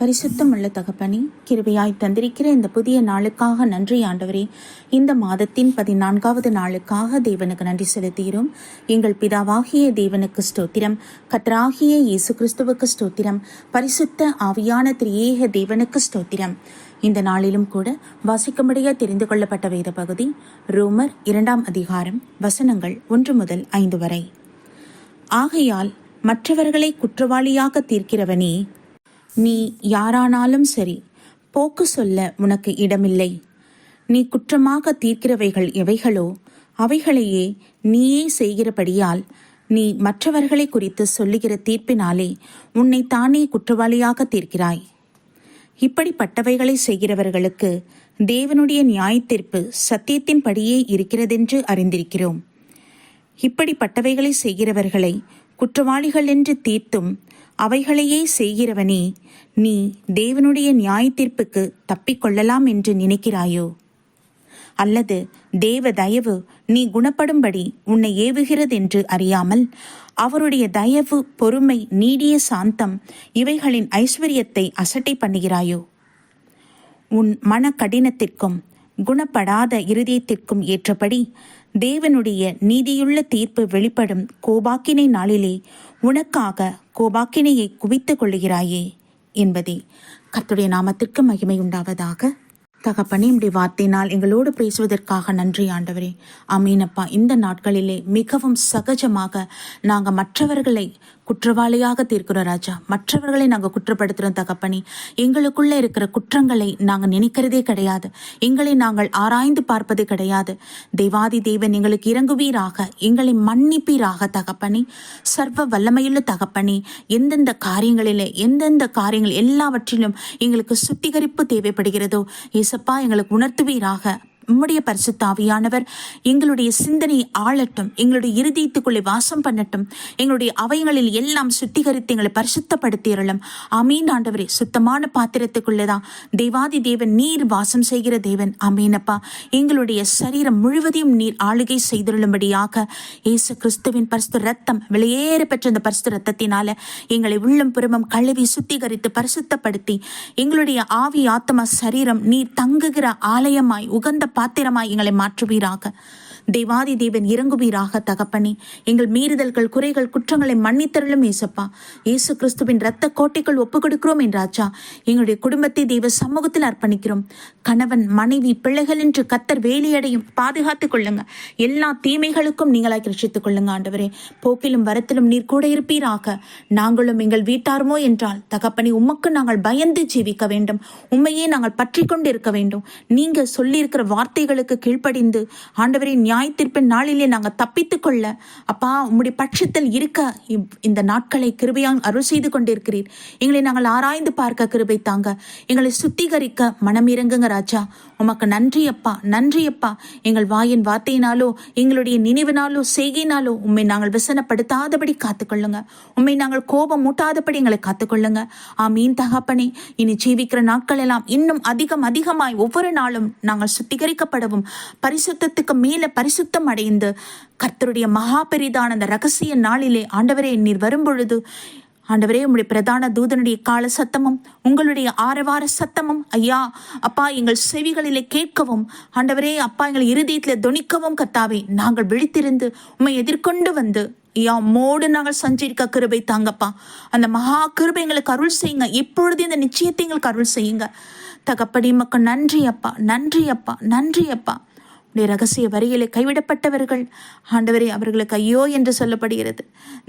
பரிசுத்தம் உள்ள தகப்பனே கிருபையாய் தந்திருக்கிற இந்த புதிய நாளுக்காக நன்றி ஆண்டவரே. இந்த மாதத்தின் பதினான்காவது நாளுக்காக தேவனுக்கு நன்றி செலுத்துகிறோம். எங்கள் பிதாவாகிய தேவனுக்கு ஸ்தோத்திரம். கத்தராகிய இயேசு கிறிஸ்துவுக்கு ஸ்தோத்திரம். பரிசுத்த ஆவியான திரியேக தேவனுக்கு ஸ்தோத்திரம். இந்த நாளிலும் கூட வாசிக்கும்படியாக தெரிந்து கொள்ளப்பட்ட வேத பகுதி ரோமர் இரண்டாம் அதிகாரம் வசனங்கள் ஒன்று முதல் ஐந்து வரை. ஆகையால் மற்றவர்களை குற்றவாளியாக தீர்க்கிறவனே நீ யாரானாலும் சரி போக்கு சொல்ல உனக்கு இடமில்லை. நீ குற்றமாக தீர்க்கிறவைகள் எவைகளோ அவைகளையே நீயே செய்கிறபடியால் நீ மற்றவர்களை குறித்து சொல்லுகிற தீர்ப்பினாலே உன்னை தானே குற்றவாளியாக தீர்க்கிறாய். இப்படிப்பட்டவைகளை செய்கிறவர்களுக்கு தேவனுடைய நியாயத்தீர்ப்பு சத்தியத்தின்படியே இருக்கிறதென்று அறிந்திருக்கிறோம். இப்படிப்பட்டவைகளை செய்கிறவர்களை குற்றவாளிகள் என்று தீர்த்தும் அவைகளையே செய்கிறவனே நீ தேவனுடைய நியாயத்தீர்ப்புக்கு தப்பிக்கொள்ளலாம் என்று நினைக்கிறாயோ? அல்லது தேவ தயவு நீ குணப்படும்படி உன்னை ஏவுகிறதென்று அறியாமல் அவருடைய தயவு பொறுமை நீடிய சாந்தம் இவைகளின் ஐஸ்வர்யத்தை அசட்டை பண்ணுகிறாயோ? உன் மன கடினத்திற்கும் குணப்படாத இருதயத்திற்கும் ஏற்றபடி தேவனுடைய நீதியுள்ள தீர்ப்பு வெளிப்படும் கோபாக்கினை நாளிலே உனக்காக கோபாக்கினையை குவித்துக் கொள்ளுகிறாயே என்பதே. கத்துடைய நாமத்திற்கு மகிமை உண்டாவதாக. தகப்பனே இப்படி வார்த்தையினால் எங்களோடு பேசுவதற்காக நன்றி ஆண்டவரே. அமீனப்பா இந்த நாட்களிலே மிகவும் சகஜமாக நாங்கள் மற்றவர்களை குற்றவாளியாக தீர்க்கிறோம் ராஜா. மற்றவர்களை நாங்கள் குற்றப்படுத்துகிறோம் தகப்பனி. எங்களுக்குள்ளே இருக்கிற குற்றங்களை நாங்கள் நினைக்கிறதே கிடையாது. எங்களை நாங்கள் ஆராய்ந்து பார்ப்பது கிடையாது. தெய்வாதி தேவன் எங்களுக்கு இறங்குவீராக எங்களை மன்னிப்பீராக தகப்பனி. சர்வ வல்லமையுள்ள தகப்பனி எந்தெந்த காரியங்களிலே எந்தெந்த காரியங்கள் எல்லாவற்றிலும் எங்களுக்கு சுத்திகரிப்பு தேவைப்படுகிறதோ ஏசப்பா எங்களுக்கு உணர்த்துவீராக. உம்முடைய பரிசுத்தாவியானவர் எங்களுடைய சிந்தனையை ஆளட்டும் எங்களுடைய இருதயத்துக்குள்ளே வாசம் பண்ணட்டும் எங்களுடைய அவயங்களில் எல்லாம் சுத்திகரித்து எங்களை பரிசுத்தப்படுத்தியறலும் அமீன் ஆண்டவரே. சுத்தமான பாத்திரத்துக்குள்ளேதான் தேவாதி தேவன் நீர் வாசம் செய்கிற தேவன். அமீனப்பா எங்களுடைய சரீரம் முழுவதையும் நீர் ஆளுகை செய்திருளும்படியாக இயேசு கிறிஸ்துவின் பரிசு ரத்தம் வெளியேற பெற்ற அந்த பரிசு ரத்தத்தினால எங்களை உள்ளம் புறமும் கழுவி சுத்திகரித்து பரிசுத்தப்படுத்தி எங்களுடைய ஆவி ஆத்மா சரீரம் நீர் தங்குகிற ஆலயமாய் உகந்த பாத்திரமாய் எங்களை மாற்றுவீராக. தேவாதி தேவன் இறங்குவீராக தகப்பனே. எங்கள் மீறுதல்கள் குறைகள் குற்றங்களை மன்னித்தருளும் ஏசப்பா. இயேசு கிறிஸ்துவின் இரத்த கோட்டைகள் ஒப்புக் கொடுக்கிறோம் என்றாச்சா எங்களுடைய குடும்பத்தை தெய்வ சமூகத்தில் அர்ப்பணிக்கிறோம். கணவன் மனைவி பிள்ளைகள் என்று கத்தர் வேலையடையும் பாதுகாத்துக் கொள்ளுங்க. எல்லா தீமைகளுக்கும் நீங்களாய் ரட்சித்துக் கொள்ளுங்க ஆண்டவரே. போக்கிலும் வரத்திலும் நீர் கூட இருப்பீராக. நாங்களும் எங்கள் வீட்டாருமோ என்றால் தகப்பனி உமக்கு நாங்கள் பயந்து ஜீவிக்க வேண்டும். உண்மையே நாங்கள் பற்றி கொண்டு இருக்க வேண்டும். நீங்க சொல்லியிருக்கிற வார்த்தைகளுக்கு கீழ்ப்படிந்து ஆண்டவரின் நியாய தீர்ப்பின் நாளிலே நாங்கள் தப்பித்துக் கொள்ள அப்பா உம்முடைய பட்சத்தில் இருக்க இந்த நாட்களை கிருபையால் அருள் செய்து கொண்டிருக்கிறீர். எங்களை நாங்கள் ஆராய்ந்து பார்க்க கிருபை தாங்க. எங்களை சுத்திகரிக்க மனம் இறங்குங்க ராஜா. உமக்கு நன்றி அப்பா நன்றி அப்பா. எங்கள் வாயின் வார்த்தையினாலோ எங்களுடைய நினைவினாலோ செய்கையினாலோ உண்மை நாங்கள் விசனப்படுத்தாதபடி காத்துக்கொள்ளுங்க. உண்மை நாங்கள் கோபம் மூட்டாதபடி எங்களை காத்துக்கொள்ளுங்க. ஆமீன் தகப்பனே. இனி ஜீவிக்கிற நாட்கள் எல்லாம் இன்னும் அதிகம் அதிகமாய் ஒவ்வொரு நாளும் நாங்கள் சுத்திகரிக்கப்படவும் பரிசுத்தத்துக்கு மேலே பரிசுத்தம் அடைந்து கர்த்தருடைய மகா பெரிதான அந்த ரகசிய நாளிலே ஆண்டவரே நீர் வரும்பொழுது ஆண்டவரே உங்களுடைய பிரதான தூதனுடைய கால சத்தமும் உங்களுடைய ஆரவார சத்தமும் ஐயா அப்பா எங்கள் செவிகளிலே கேட்கவும் ஆண்டவரே அப்பா எங்கள் இருதயத்தில் துணிக்கவும் கத்தாவே நாங்கள் விழித்திருந்து உம்மை எதிர்கொண்டு வந்து ஐயா மோடு நாங்கள் சஞ்சரிக்க கிருபை தாங்கப்பா. அந்த மகா கிருபை எங்களுக்கு அருள் செய்யுங்க. இப்பொழுது இந்த நிச்சயத்தை எங்களுக்கு அருள் செய்யுங்க. தகப்படி மக்கள் நன்றி அப்பா நன்றி அப்பா நன்றி அப்பா. உடைய ரகசிய வரியிலே கைவிடப்பட்டவர்கள். ஆண்டவரே அவர்களுக்கு ஐயோ என்று சொல்லப்படுகிறது.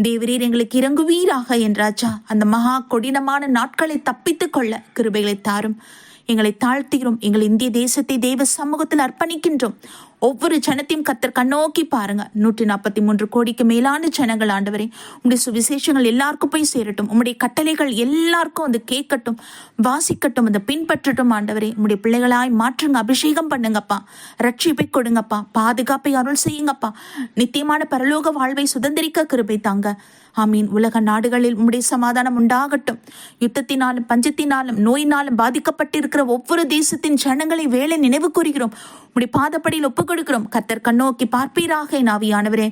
தேவரீர் எங்களுக்கு இறங்குவீராக என்றாச்சா அந்த மகா கொடினமான நாட்களை தப்பித்துக் கொள்ள கிருபைகளை தாரும். எங்களை தாழ்த்துகிறோம். எங்கள் இந்திய தேசத்தை தேவ சமூகத்தில் அர்ப்பணிக்கின்றோம். ஒவ்வொரு ஜனத்தையும் கத்தர் கண்ணோக்கி பாருங்க. நூற்றி நாற்பத்தி மூன்று கோடிக்கு மேலான ஜனங்கள் ஆண்டவரே உங்களுடைய சுவிசேஷங்கள் எல்லாருக்கும் போய் சேரட்டும். உங்களுடைய கட்டளைகள் எல்லாருக்கும் அது கேட்கட்டும் வாசிக்கட்டும் அதை பின்பற்றட்டும் ஆண்டவரே. உங்களுடைய பிள்ளைகளாய் மாற்றுங்க அபிஷேகம் பண்ணுங்கப்பா. ரட்சிப்பை கொடுங்கப்பா. பாதுகாப்பை அருள் செய்யுங்கப்பா. நித்தியமான பரலோக வாழ்வை சுதந்திரிக்க கிருபை தாங்க. ஆமீன். உலக நாடுகளில் உம்முடைய சமாதானம் உண்டாகட்டும். யுத்தத்தினாலும் பஞ்சத்தினாலும் நோயினாலும் பாதிக்கப்பட்டிருக்கிற ஒவ்வொரு தேசத்தின் ஜனங்களை வேலை நினைவு கூறுகிறோம். உம்முடைய பாதப்படியில் ஒப்பு ஒப்புக் கொடுக்கிறோம். கத்தர் கண்ணோக்கி பார்ப்பீராக என் ஆவியானவரே.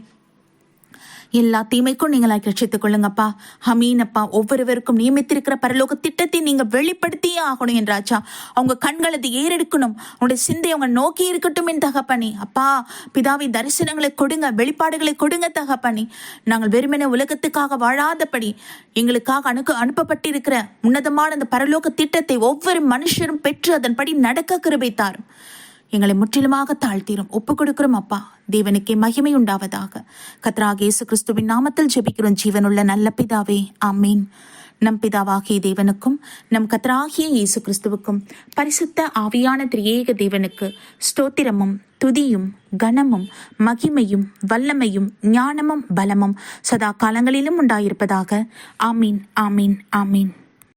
எல்லா தீமைக்கும் நீங்களாய் ரட்சித்துக் கொள்ளுங்கப்பா. ஹமீன் அப்பா ஒவ்வொருவருக்கும் நியமித்திருக்கிற பரலோக திட்டத்தை நீங்க வெளிப்படுத்தியே ஆகணும் என்றாச்சா அவங்க கண்கள் ஏறெடுக்கணும். உங்களுடைய சிந்தை அவங்க நோக்கி இருக்கட்டும் என் தகப்பனி. அப்பா பிதாவி தரிசனங்களை கொடுங்க வெளிப்பாடுகளை கொடுங்க தகப்பனி. நாங்கள் வெறுமனே உலகத்துக்காக வாழாதபடி எங்களுக்காக அனுக்கு அனுப்பப்பட்டிருக்கிற உன்னதமான அந்த பரலோக திட்டத்தை ஒவ்வொரு மனுஷரும் பெற்று அதன்படி நடக்க கிருபை தாரும் எங்களை முற்றிலுமாக தாழ்த்திரும் ஒப்பு கொடுக்கிறோம் அப்பா. தேவனுக்கே மகிமை உண்டாவதாக. கத்ராக இயேசு கிறிஸ்துவின் நாமத்தில் ஜெபிக்கிறோம். ஜீவனுள்ள நல்ல பிதாவே ஆமீன். நம் பிதாவாகிய தேவனுக்கும் நம் கத்ராகிய இயேசு கிறிஸ்துவுக்கும் பரிசுத்த ஆவியான திரியேக தேவனுக்கு ஸ்தோத்திரமும் துதியும் கனமும் மகிமையும் வல்லமையும் ஞானமும் பலமும் சதா காலங்களிலும் உண்டாயிருப்பதாக. ஆமீன் ஆமீன் ஆமீன்.